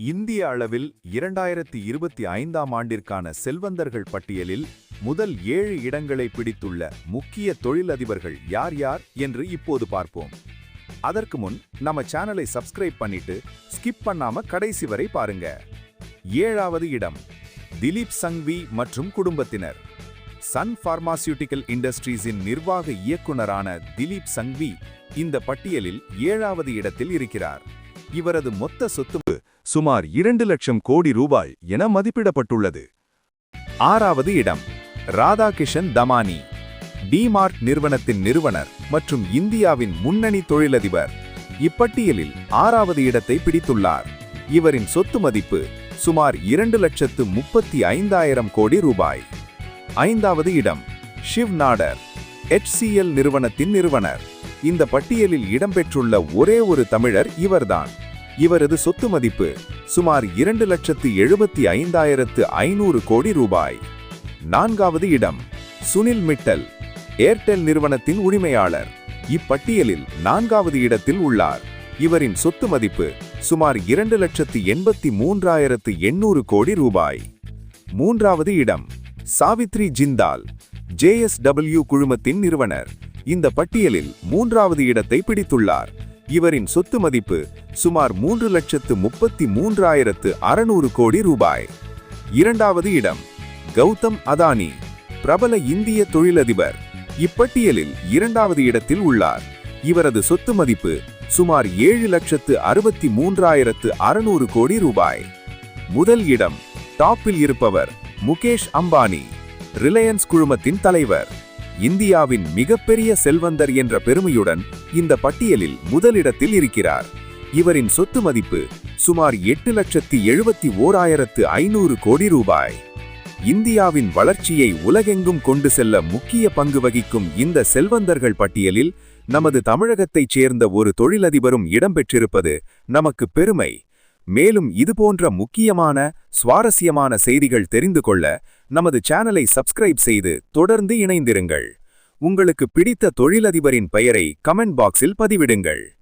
இந்திய அளவில் இரண்டாயிரத்தி இருபத்தி ஐந்தாம் ஆண்டிற்கான செல்வந்தர்கள் பட்டியலில் முதல் ஏழு இடங்களை பிடித்துள்ள முக்கிய தொழிலதிபர்கள் யார் யார் என்று இப்போது பார்ப்போம். அதற்கு முன் நம்ம சேனலை சப்ஸ்கிரைப் பண்ணிட்டு ஸ்கிப் பண்ணாம கடைசி வரை பாருங்க. ஏழாவது இடம் திலீப் சங்வி மற்றும் குடும்பத்தினர். சன் பார்மாசியூட்டிக்கல் இண்டஸ்ட்ரீஸின் நிர்வாக இயக்குனரான திலீப் சங்வி இந்த பட்டியலில் ஏழாவது இடத்தில் இருக்கிறார். இவரது மொத்த சொத்து சுமார் இரண்டு லட்சம் கோடி ரூபாய் என மதிப்பிடப்பட்டுள்ளது. ஆறாவது இடம் ராதாகிஷன் தமானி டிமார்ட் நிறுவனத்தின் நிறுவனர் மற்றும் இந்தியாவின் முன்னணி தொழிலதிபர். இப்பட்டியலில் ஆறாவது இடத்தை பிடித்துள்ளார். இவரின் சொத்து மதிப்பு சுமார் இரண்டு லட்சத்து முப்பத்தி ஐந்தாயிரம் கோடி ரூபாய். ஐந்தாவது இடம் ஷிவ் நாடர் எல் நிறுவனத்தின் நிறுவனர். இந்த பட்டியலில் இடம்பெற்றுள்ள ஒரே ஒரு தமிழர் இவர்தான். இவரது சொத்து மதிப்பு சுமார் இரண்டு லட்சத்து எழுபத்தி ஐந்தாயிரத்து ஐநூறு கோடி ரூபாய். நான்காவது இடம் சுனில் மிட்டல் ஏர்டெல் நிறுவனத்தின் உரிமையாளர். இப்பட்டியலில் நான்காவது இடத்தில் உள்ளார். இவரின் சொத்து மதிப்பு சுமார் இரண்டு லட்சத்து எண்பத்தி மூன்றாயிரத்து எண்ணூறு கோடி ரூபாய். மூன்றாவது இடம் சாவித்ரி ஜிந்தால் ஜேஎஸ்டபிள்யூ குழுமத்தின் நிறுவனர். இந்த பட்டியலில் மூன்றாவது இடத்தை பிடித்துள்ளார். இவரின் சொத்து மதிப்பு சுமார் மூன்று லட்சத்து முப்பத்தி மூன்றாயிரத்து அறுநூறு கோடி ரூபாய். இரண்டாவது இடம் கௌதம் அதானி பிரபல இந்திய தொழிலதிபர். இப்பட்டியலில் இரண்டாவது இடத்தில் உள்ளார். இவரது சொத்து மதிப்பு சுமார் ஏழு லட்சத்து அறுபத்தி மூன்றாயிரத்து அறுநூறு கோடி ரூபாய். முதல் இடம் டாப்பில் இருப்பவர் முகேஷ் அம்பானி ரிலையன்ஸ் குழுமத்தின் தலைவர். இந்தியாவின் மிகப்பெரிய செல்வந்தர் என்ற பெருமையுடன் இந்த பட்டியலில் முதலிடத்தில் இருக்கிறார். இவரின் சொத்து மதிப்பு சுமார் எட்டு லட்சத்தி எழுபத்தி ஓராயிரத்து ஐநூறு கோடி ரூபாய். இந்தியாவின் வளர்ச்சியை உலகெங்கும் கொண்டு செல்ல முக்கிய பங்கு வகிக்கும் இந்த செல்வந்தர்கள் பட்டியலில் நமது தமிழகத்தைச் சேர்ந்த ஒரு தொழிலதிபரும் இடம்பெற்றிருப்பது நமக்கு பெருமை. மேலும் இதுபோன்ற முக்கியமான சுவாரஸ்யமான செய்திகள் தெரிந்து கொள்ள நமது சேனலை சப்ஸ்கிரைப் செய்து தொடர்ந்து இணைந்திருங்கள். உங்களுக்கு பிடித்த தொழிலதிபரின் பெயரை கமெண்ட் பாக்ஸில் பதிவிடுங்கள்.